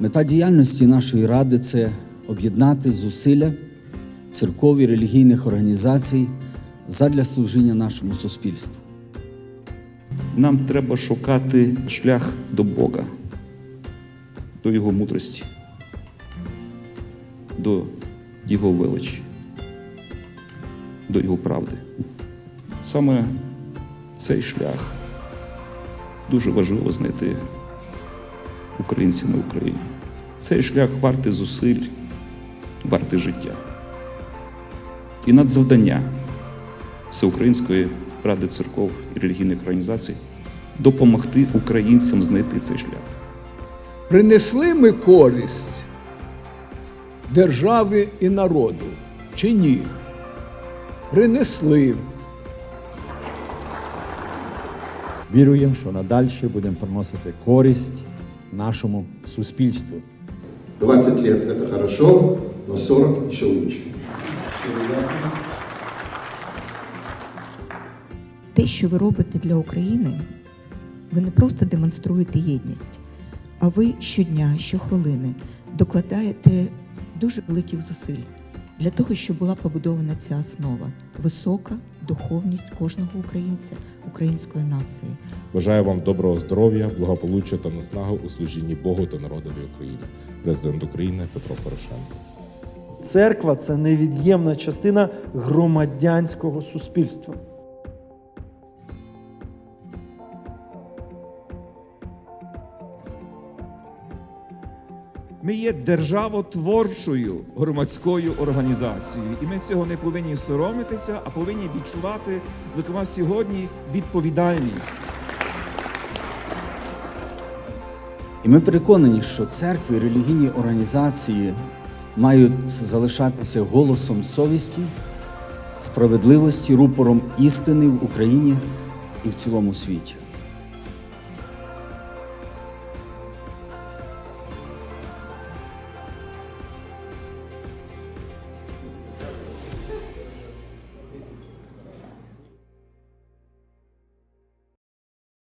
Мета діяльності нашої ради це об'єднати зусилля церков і релігійних організацій задля служіння нашому суспільству. Нам треба шукати шлях до Бога, до Його мудрості, до Його величі, до Його правди. Саме цей шлях дуже важливо знайти українцям на Україні. Цей шлях вартий зусиль, вартий життя. І надзавдання Всеукраїнської ради церков і релігійних організацій допомогти українцям знайти цей шлях. Принесли ми користь державі і народу чи ні? Принесли. Віруємо, що надалі будемо приносити користь нашому суспільству. 20 лет это хорошо, но 40 еще лучше. Те, що ви робите для України, ви не просто демонструєте єдність, а ви щодня, щохвилини докладаєте дуже великих зусиль для того, щоб була побудована ця основа висока духовність кожного українця, української нації. Бажаю вам доброго здоров'я, благополуччя та наснаги у служінні Богу та народові України. Президент України Петро Порошенко. Церква це невід'ємна частина громадянського суспільства. Ми є державотворчою громадською організацією, і ми цього не повинні соромитися, а повинні відчувати, зокрема сьогодні, відповідальність. І ми переконані, що церкви релігійні організації мають залишатися голосом совісті, справедливості, рупором істини в Україні і в цілому світі.